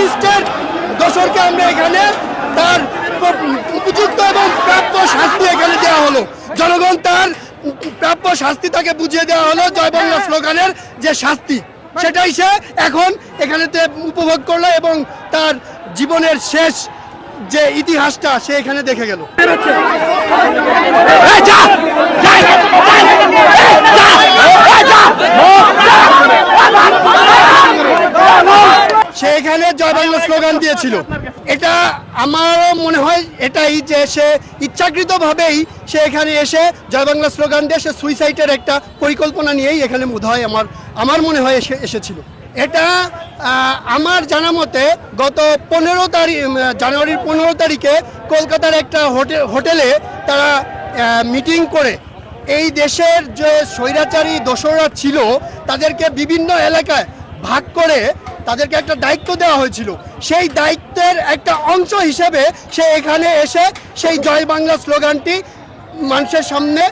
রেপিস্টের দোষরকে আমরা এখানে তার উপযুক্ত এবং প্রাপ্য শাস্তি এখানে দেওয়া হলো। জনগণ তার প্রাপ্য শাস্তি তাকে বুঝিয়ে দেওয়া হলো, জয় বাংলা স্লোগানের যে শাস্তি, সেটাই সে এখন এখানেতে উপভোগ করল এবং তার জীবনের শেষ যে ইতিহাসটা সে এখানে দেখে গেল। জয় বাংলা স্লোগান দিয়েছিল। এটা আমারও মনে হয় এটাই যে সে ইচ্ছাকৃতভাবেই সে এখানে এসে জয় বাংলা স্লোগান দিয়ে সে সুইসাইডের একটা পরিকল্পনা নিয়েই এখানে বোধ হয় আমার আমার মনে হয় এসে এসেছিল। এটা আমার জানা মতে গত পনেরো তারিখ জানুয়ারির পনেরো তারিখে কলকাতার একটা হোটেল হোটেলে তারা মিটিং করে এই দেশের যে স্বৈরাচারী দোসররা ছিল তাদেরকে বিভিন্ন এলাকায় ভাগ করে তাদেরকে একটা দায়িত্ব দেওয়া হয়েছিল। সেই দায়িত্বের একটা অংশ হিসেবে সে এখানে এসে সেই জয় বাংলা স্লোগানটি মানুষের সামনে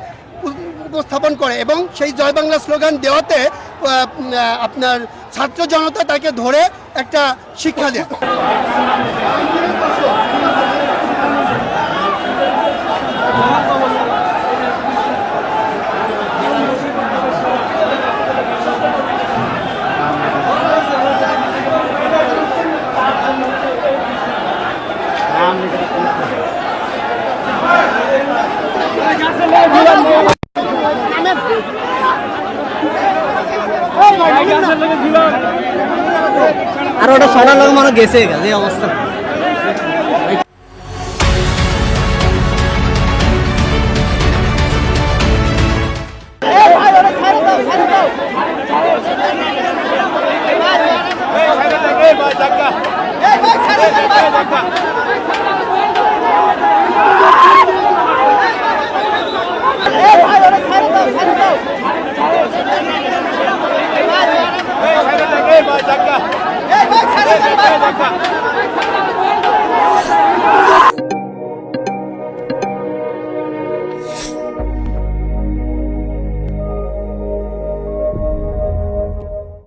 উপস্থাপন করে এবং সেই জয় বাংলা স্লোগান দেওয়াতে আপনার ছাত্র জনতা তাকে ধরে একটা শিক্ষা দেয়। আর ওটা সোনার লোক মানে গেছে এই অবস্থা।